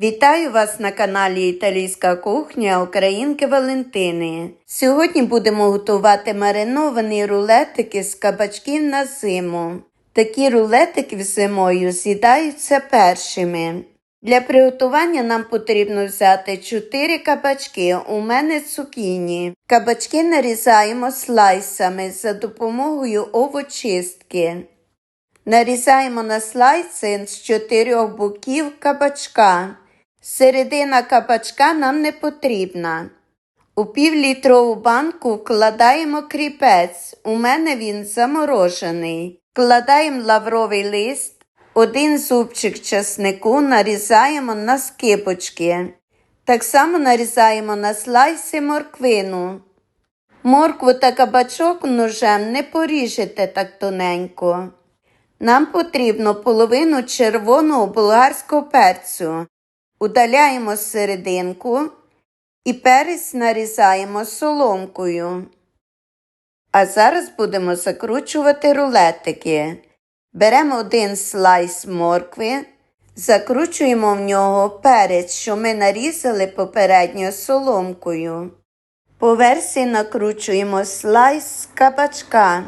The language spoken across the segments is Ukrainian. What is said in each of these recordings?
Вітаю вас на каналі Італійська кухня Українки Валентини. Сьогодні будемо готувати мариновані рулетики з кабачків на зиму. Такі рулетики зимою з'їдаються першими. Для приготування нам потрібно взяти 4 кабачки, у мене цукіні. Кабачки нарізаємо слайсами за допомогою овочистки. Нарізаємо на слайси з чотирьох боків кабачка. Середина кабачка нам не потрібна. У півлітрову банку вкладаємо кріпець. У мене він заморожений. Вкладаємо лавровий лист, один зубчик часнику нарізаємо на скибочки. Так само нарізаємо на слайси морквину. Моркву та кабачок ножем не поріжете так тоненько. Нам потрібно половину червоного болгарського перцю. Удаляємо серединку і перець нарізаємо соломкою. А зараз будемо закручувати рулетики. Беремо один слайс моркви, закручуємо в нього перець, що ми нарізали попередньо соломкою. По версії накручуємо слайс кабачка.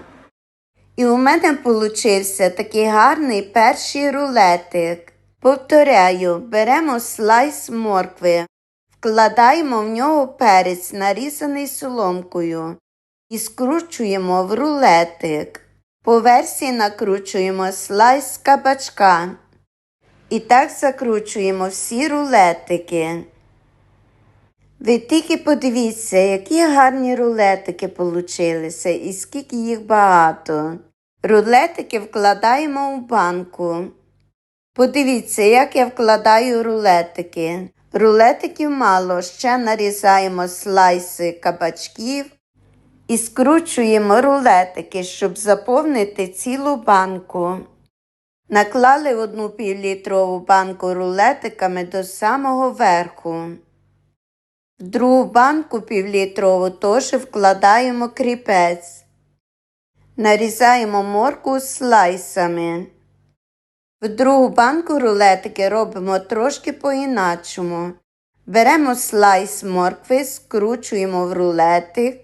І у мене получився такий гарний перший рулетик. Повторяю, беремо слайс моркви, вкладаємо в нього перець, нарізаний соломкою, і скручуємо в рулетик. По версії накручуємо слайс кабачка. І так закручуємо всі рулетики. Ви тільки подивіться, які гарні рулетики получилися і скільки їх багато. Рулетики вкладаємо у банку. Подивіться, як я вкладаю рулетики. Рулетиків мало, ще нарізаємо слайси кабачків і скручуємо рулетики, щоб заповнити цілу банку. Наклали одну півлітрову банку рулетиками до самого верху. В другу банку півлітрову теж вкладаємо кріпець. Нарізаємо морку слайсами. В другу банку рулетики робимо трошки по-іначому. Беремо слайс моркви, скручуємо в рулетик,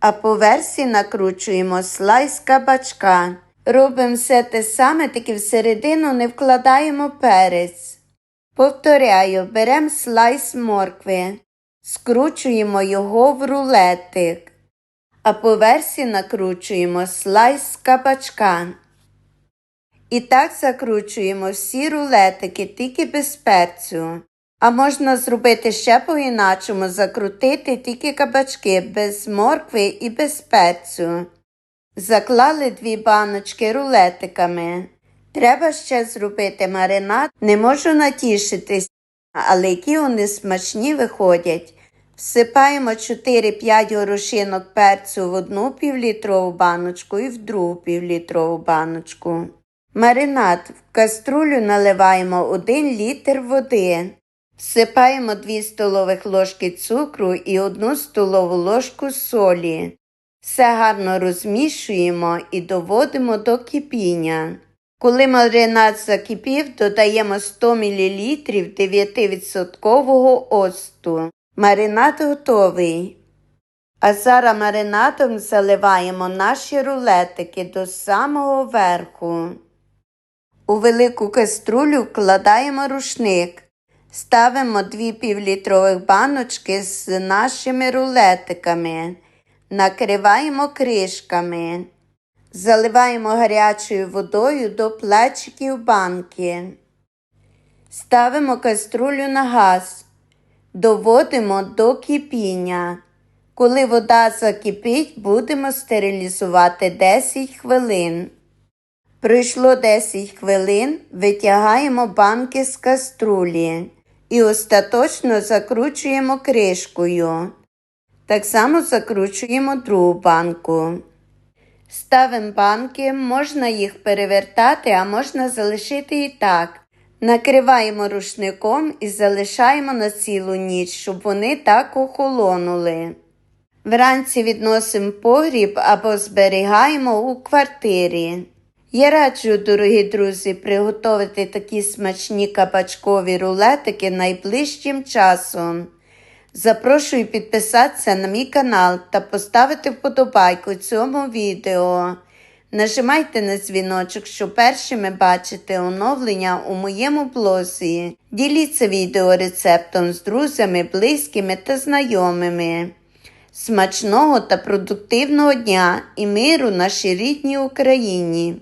а по версії накручуємо слайс кабачка. Робимо все те саме, тільки всередину не вкладаємо перець. Повторяю, беремо слайс моркви, скручуємо його в рулетик, а по версії накручуємо слайс кабачка. І так закручуємо всі рулетики, тільки без перцю. А можна зробити ще по-іначому, закрутити тільки кабачки без моркви і без перцю. Заклали дві баночки рулетиками. Треба ще зробити маринад. Не можу натішитись, але які вони смачні виходять. Всипаємо 4-5 горошинок перцю в одну півлітрову баночку і в другу півлітрову баночку. Маринад в каструлю наливаємо 1 літр води. Всипаємо 2 столових ложки цукру і 1 столову ложку солі. Все гарно розмішуємо і доводимо до кипіння. Коли маринад закипів, додаємо 100 мл 9% оцту. Маринад готовий. А зараз маринадом заливаємо наші рулетики до самого верху. У велику каструлю вкладаємо рушник. Ставимо 2 півлітрових баночки з нашими рулетиками. Накриваємо кришками. Заливаємо гарячою водою до плечиків банки. Ставимо каструлю на газ. Доводимо до кипіння. Коли вода закипить, будемо стерилізувати 10 хвилин. Пройшло 10 хвилин, витягаємо банки з каструлі і остаточно закручуємо кришкою. Так само закручуємо другу банку. Ставимо банки, можна їх перевертати, а можна залишити і так. Накриваємо рушником і залишаємо на цілу ніч, щоб вони так охолонули. Вранці відносимо погріб або зберігаємо у квартирі. Я раджу, дорогі друзі, приготувати такі смачні кабачкові рулетики найближчим часом. Запрошую підписатися на мій канал та поставити вподобайку цьому відео. Нажимайте на дзвіночок, щоб першими бачити оновлення у моєму блозі. Діліться відео рецептом з друзями, близькими та знайомими. Смачного та продуктивного дня і миру нашій рідній Україні!